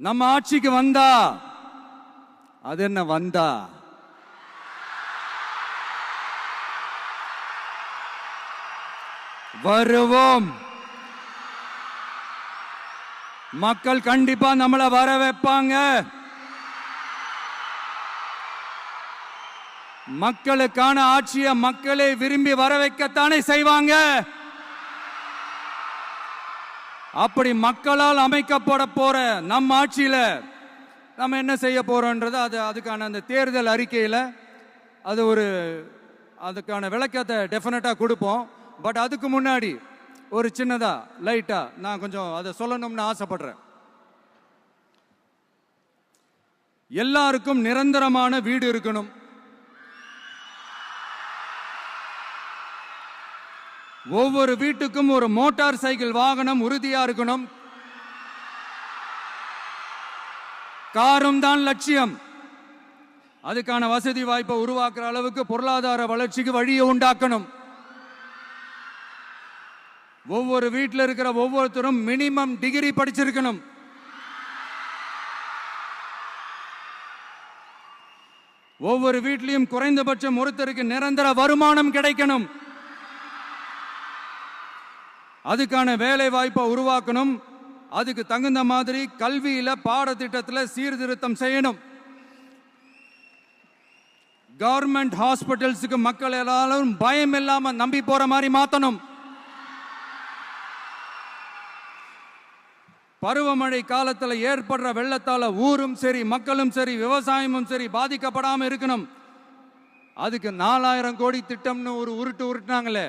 நம்ம ஆட்சிக்கு வந்தா? அது என்ன வந்தா? வருவோம். மக்கள் கண்டிப்பா நம்மளை வர வைப்பாங்க. மக்களுக்கான ஆட்சியை மக்களே விரும்பி வர வைக்கத்தானே செய்வாங்க. அப்படி மக்களால் அமைக்கப்பட போற நம் ஆட்சியில நம்ம என்ன செய்ய போறோன்றது அது அதுக்கான அந்த தேர்தல் அறிக்கையில் அது ஒரு அதுக்கான விளக்கத்தை டெஃபினட்டாக கொடுப்போம். பட் அதுக்கு முன்னாடி ஒரு சின்னதா லைட்டா நான் கொஞ்சம் அதை சொல்லணும்னு ஆசைப்படுறேன். எல்லாருக்கும் நிரந்தரமான வீடு இருக்கணும். ஒவ்வொரு வீட்டுக்கும் ஒரு மோட்டார் சைக்கிள் வாகனம் உறுதியா இருக்கணும். காரும் தான் லட்சியம். அதுக்கான வசதி வாய்ப்பை உருவாக்குற அளவுக்கு பொருளாதார வளர்ச்சிக்கு வழியை உண்டாக்கணும். ஒவ்வொரு வீட்டில் இருக்கிற ஒவ்வொருத்தரும் மினிமம் டிகிரி படிச்சிருக்கணும். ஒவ்வொரு வீட்லையும் குறைந்தபட்சம் ஒருத்தருக்கு நிரந்தர வருமானம் கிடைக்கணும். அதுக்கான வேலை வாய்ப்பை உருவாக்கணும். அதுக்கு தகுந்த மாதிரி கல்வியில பாடத்திட்டத்தில் சீர்திருத்தம் செய்யணும். கவர்மெண்ட் ஹாஸ்பிட்டல்ஸுக்கு மக்கள் எல்லாரும் பயம் இல்லாம நம்பி போற மாதிரி மாத்தணும். பருவமழை காலத்தில் ஏற்படுற வெள்ளத்தால ஊரும் சரி மக்களும் சரி விவசாயமும் சரி பாதிக்கப்படாமல் இருக்கணும். அதுக்கு நாலாயிரம் கோடி திட்டம்னு ஒரு உருட்டு உருட்டுனாங்களே.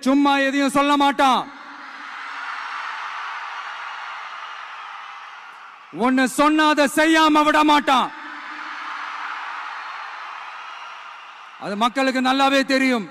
சும்மா எதையும் சொல்ல மாட்டான். ஒன்னு சொன்னா அதை செய்யாம விட மாட்டான். அது மக்களுக்கு நல்லாவே தெரியும்.